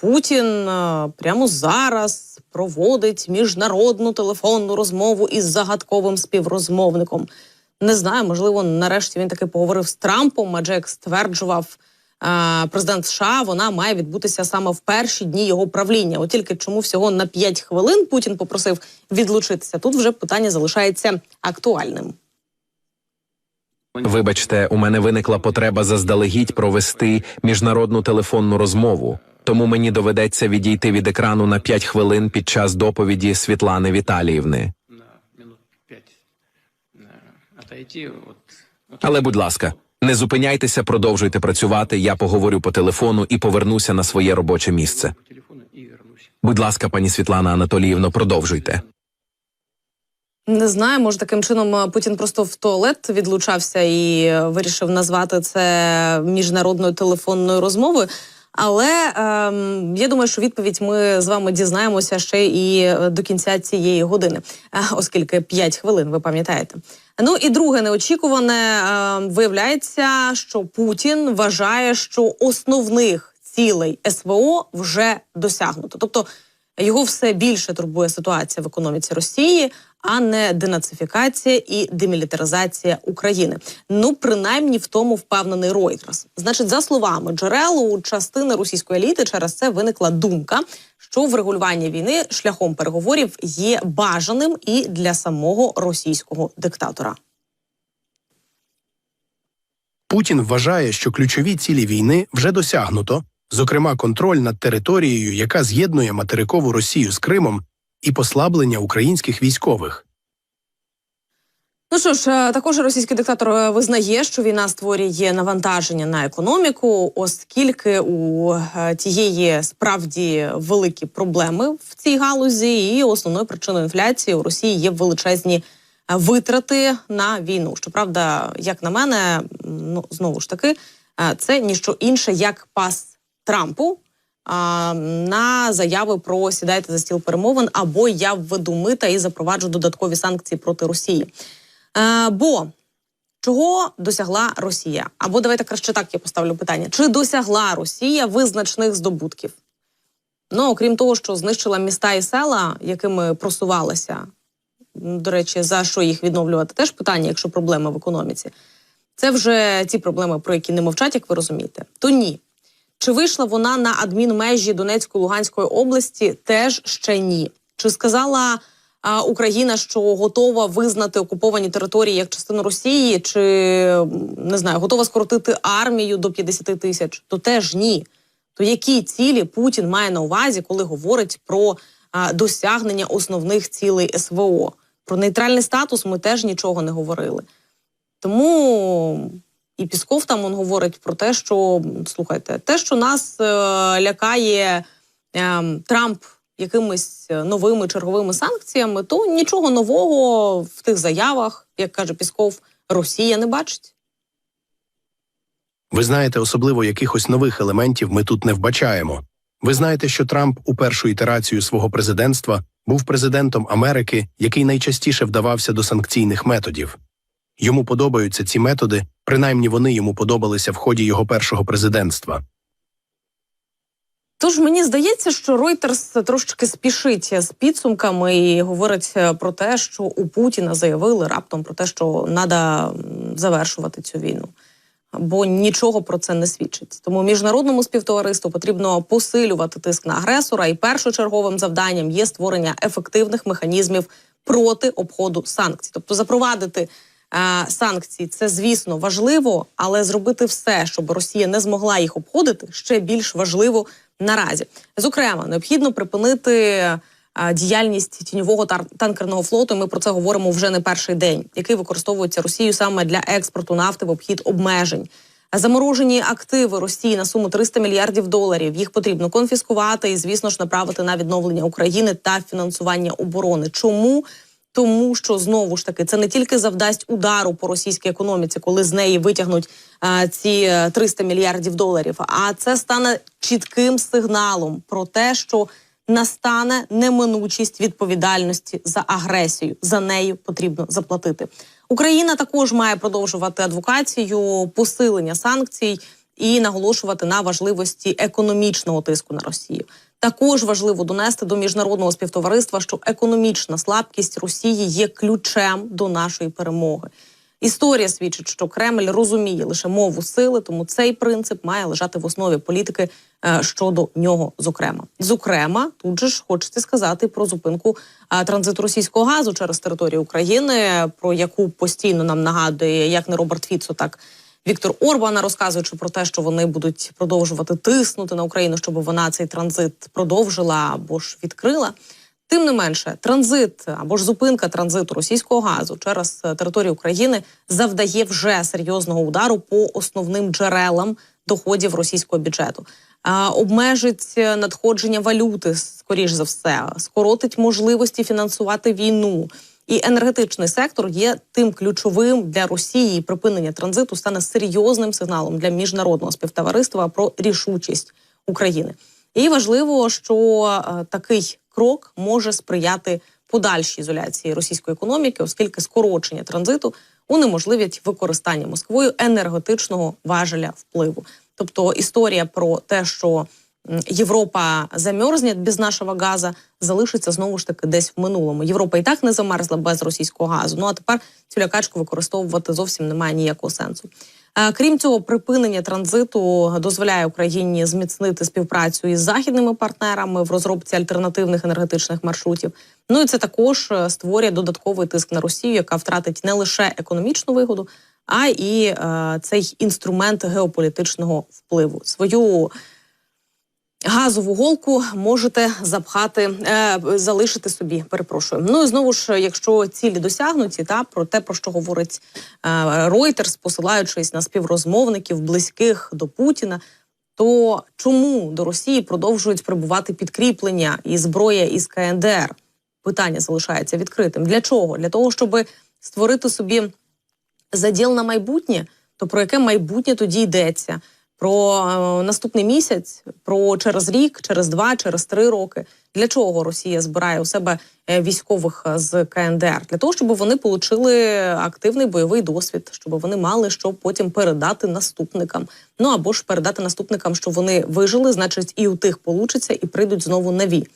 Путін е, прямо зараз проводить міжнародну телефонну розмову із загадковим співрозмовником. Не знаю, можливо, нарешті він таки поговорив з Трампом, адже як стверджував е, президент США, вона має відбутися саме в перші дні його правління. От тільки чому всього на 5 хвилин Путін попросив відлучитися. Тут вже питання залишається актуальним. Вибачте, у мене виникла потреба заздалегідь провести міжнародну телефонну розмову, тому мені доведеться відійти від екрану на 5 хвилин під час доповіді Світлани Віталіївни. Але, будь ласка, не зупиняйтеся, продовжуйте працювати. Я поговорю по телефону і повернуся на своє робоче місце. Будь ласка, пані Світлана Анатоліївно, продовжуйте. Не знаю, може таким чином е, Путін просто в туалет відлучався і е, вирішив назвати це міжнародною телефонною розмовою. Але ем, я думаю, що відповідь ми з вами дізнаємося ще і е, до кінця цієї години, е, оскільки 5 хвилин, ви пам'ятаєте. Ну і друге неочікуване е, виявляється, що Путін вважає, що основних цілей СВО вже досягнуто. Тобто його все більше турбує ситуація в економіці Росії, а не денацифікація і демілітаризація України. Ну, принаймні в тому впевнений Reuters. Значить, за словами джерел у частини російської еліти, через це виникла думка, що врегулювання війни шляхом переговорів є бажаним і для самого російського диктатора. Путін вважає, що ключові цілі війни вже досягнуто, зокрема, контроль над територією, яка з'єднує материкову Росію з Кримом, і послаблення українських військових. Ну що ж, е, також російський диктатор е, визнає, що війна створює навантаження на економіку, оскільки у е, тієї справді великі проблеми в цій галузі, і основною причиною інфляції у Росії є величезні витрати на війну. Щоправда, як на мене, ну знову ж таки, це ніщо інше як пас Трампу. На заяви про сідайте за стіл перемовин або я введу мита і запроваджу додаткові санкції проти Росії. Е, бо чого досягла Росія? Або давайте краще так я поставлю питання: чи досягла Росія визначних здобутків? Ну, окрім того, що знищила міста і села, якими просувалася. До речі, за що їх відновлювати? Теж питання, якщо проблеми в економіці. Це вже ті проблеми, про які не мовчать, як ви розумієте. То ні. Чи вийшла вона на адмінмежі Донецької Луганської області? Теж ще ні. Чи сказала а, Україна, що готова визнати окуповані території як частину Росії, чи не знаю, готова скоротити армію до 50 тисяч? То теж ні. То які цілі Путін має на увазі, коли говорить про а, досягнення основних цілей СВО? Про нейтральний статус ми теж нічого не говорили. Тому і Пісков там он говорить про те, що слухайте, те, що нас е, лякає е, Трамп якимись новими черговими санкціями, то нічого нового в тих заявах, як каже Пісков, Росія не бачить. Ви знаєте, особливо якихось нових елементів ми тут не вбачаємо. Ви знаєте, що Трамп у першу ітерацію свого президентства був президентом Америки, який найчастіше вдавався до санкційних методів. Йому подобаються ці методи, принаймні вони йому подобалися в ході його першого президентства. Тож мені здається, що Reuters трошки спішить з підсумками і говорить е, про те, що у Путіна заявили раптом про те, що треба завершувати цю війну. Бо нічого про це не свідчить. Тому міжнародному співтовариству потрібно посилювати тиск на агресора, і першочерговим завданням є створення ефективних механізмів проти обходу санкцій, тобто запровадити е, санкції. Це звісно важливо, але зробити все, щоб Росія не змогла їх обходити, ще більш важливо наразі. Зокрема, необхідно припинити е, діяльність тіньового танкерного флоту. Ми про це говоримо вже не перший день, який використовується Росією саме для експорту нафти в обхід обмежень. Заморожені активи Росії на суму 300 мільярдів доларів. Їх потрібно конфіскувати і, звісно ж, направити на відновлення України та фінансування оборони. Чому? Тому що знову ж таки це не тільки завдасть удару по російській економіці, коли з неї витягнуть а, ці е, 300 мільярдів доларів, а це стане чітким сигналом про те, що настане неминучість відповідальності за агресію. За нею потрібно заплатити. Україна також має продовжувати адвокацію посилення санкцій і наголошувати на важливості економічного тиску на Росію. Також важливо донести до міжнародного співтовариства, що економічна слабкість Росії є ключем до нашої перемоги. Історія свідчить, що Кремль розуміє лише мову сили, тому цей принцип має лежати в основі політики е, щодо нього. Зокрема, зокрема, тут же ж хочеться сказати про зупинку е, транзиту російського газу через територію України, про яку постійно нам нагадує як не Роберт Фіцо, так Віктор Орбана, розказуючи про те, що вони будуть продовжувати тиснути на Україну, щоб вона цей транзит продовжила або ж відкрила. Тим не менше, транзит або ж зупинка транзиту російського газу через е, територію України завдає вже серйозного удару по основним джерелам доходів російського бюджету. А, обмежить е, надходження валюти, скоріш за все, скоротить можливості фінансувати війну. І енергетичний сектор є тим ключовим для Росії. і Припинення транзиту стане серйозним сигналом для міжнародного співтовариства про рішучість України. І важливо, що е, такий крок може сприяти подальшій ізоляції російської економіки, оскільки скорочення транзиту унеможливить використання Москвою енергетичного важеля впливу. Тобто історія про те, що Європа замерзне без нашого газу, залишиться знову ж таки десь в минулому. Європа і так не замерзла без російського газу. Ну а тепер цю лякачку використовувати зовсім немає ніякого сенсу. Е, Крім цього, припинення транзиту дозволяє Україні зміцнити співпрацю із західними партнерами в розробці альтернативних енергетичних маршрутів. Ну і це також е, створює додатковий тиск на Росію, яка втратить не лише економічну вигоду, а і е, цей інструмент геополітичного впливу. Свою газову голку можете запхати, е, залишити собі. Перепрошую. Ну і знову ж, якщо цілі досягнуті, та про те, про що говорить е, Reuters, посилаючись на співрозмовників близьких до Путіна. То чому до Росії продовжують прибувати підкріплення і зброя із КНДР? Питання залишається відкритим. Для чого? Для того, щоб створити собі заділ на майбутнє, то про яке майбутнє тоді йдеться? Про е, наступний місяць, про через рік, через два, через три роки. Для чого Росія збирає у себе е, військових е, з КНДР? Для того, щоб вони отримали активний бойовий досвід, щоб вони мали що потім передати наступникам. Ну або ж передати наступникам, що вони вижили, значить, і у тих получиться, і прийдуть знову нові.